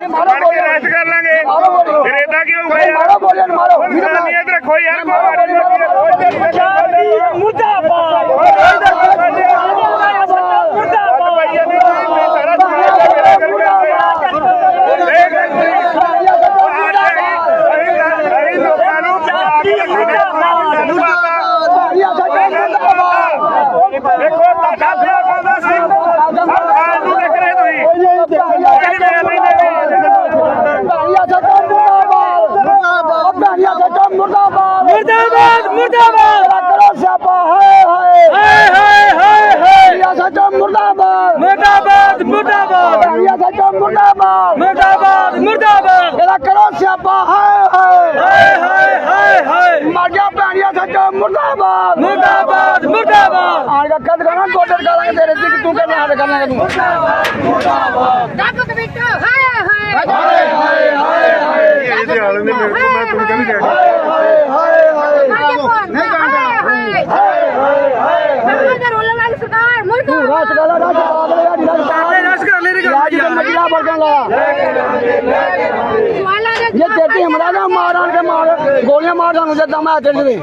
ਮਾਰੋ ਕੇ ਰੈਸਟ ਕਰ ਲਾਂਗੇ। ਫਿਰ ਏਦਾਂ ਕੀ ਹੋਊਗਾ ਮਾਰੋ ਨੂੰ ਮਾਰੋ ਇੱਧਰ ਰੱਖੋ ਯਾਰ ਕੋਈ ਮਾਰੀ ਨਹੀਂ ਮੁਰਦਾਬਾਦ ਦੇਖੋ ਤੁਹਾਡਾ ਪਿਆ ਕਹਿੰਦਾ ਸੀ ਸਰਕਾਰ ਨੂੰ ਦੇਖ ਰਹੇ ਤੁਸੀਂ ਮੁਰਦਾਬਾਦ ਮੁਰਦਾਬਾਦ। ਮੁਰਦਾਬਾਦ ਕਰੋ ਸਿਆਪਾ? ਹਾਏ ਹਾਏ। ਹਾਏ ਹਾਏ ਹਾਏ ਹਾਏ। ਭਾਰੀਆ ਸੱਚਾ ਮੁਰਦਾਬਾਦ। ਮੁਰਦਾਬਾਦ ਮੁਰਦਾਬਾਦ। ਭਾਰੀਆ ਸੱਚਾ ਮੁਰਦਾਬਾਦ। ਮੁਰਦਾਬਾਦ ਮੁਰਦਾਬਾਦ। ਤੇਰਾ ਕਰੋ ਸਿਆਪਾ? ਹਾਏ ਹਾਏ। ਹਾਏ ਹਾਏ ਹਾਏ ਹਾਏ। ਮਰ ਗਿਆ ਭਾਰੀਆ ਸੱਚਾ ਮੁਰਦਾਬਾਦ। ਮੁਰਦਾਬਾਦ ਮੁਰਦਾਬਾਦ। ਆਣ ਕੇ ਕਦ ਕਰਾਂ ਗੋਡਰ ਕਰਾਂਗੇ ਤੇਰੇ ਤੇ ਤੂੰ ਕਰਨਾ ਹੱਲ ਕਰਨਾ ਤੂੰ ਰੱਬ ਕਬੀਟਾ ਹਾਏ। ਹਾਏ ਇਹਦੇ ਹਾਲ ਨੇ ਮੇਰੇ ਕੋਲ ਮੈਂ ਤੁਹਾਨੂੰ ਕਹਿੰਦੀ ਜਾ ਹਾਏ ਹਾਏ ਹਾਏ ਨਹੀਂ ਹਾਏ ਹਾਏ ਹਾਏ ਦਾ ਰੋਲਾ ਵਾਲੀ ਸਰਕਾਰ ਮੁਰਦਾ ਰਾਜ ਗਾਲਾ ਰਾਜ ਬਾਦਲ ਯਾਰ ਰਾਜ ਰਸ ਕਰ ਲੈ ਰੇ ਰਾਜ ਦਾ ਮਜਲਾ ਬਰਗਨ ਲਾ ਸਵਾਲਾਂ ਦੇ ये तेरे हमरा ना मार आन के मार गोलियां मार दांगू जे दम है तेरे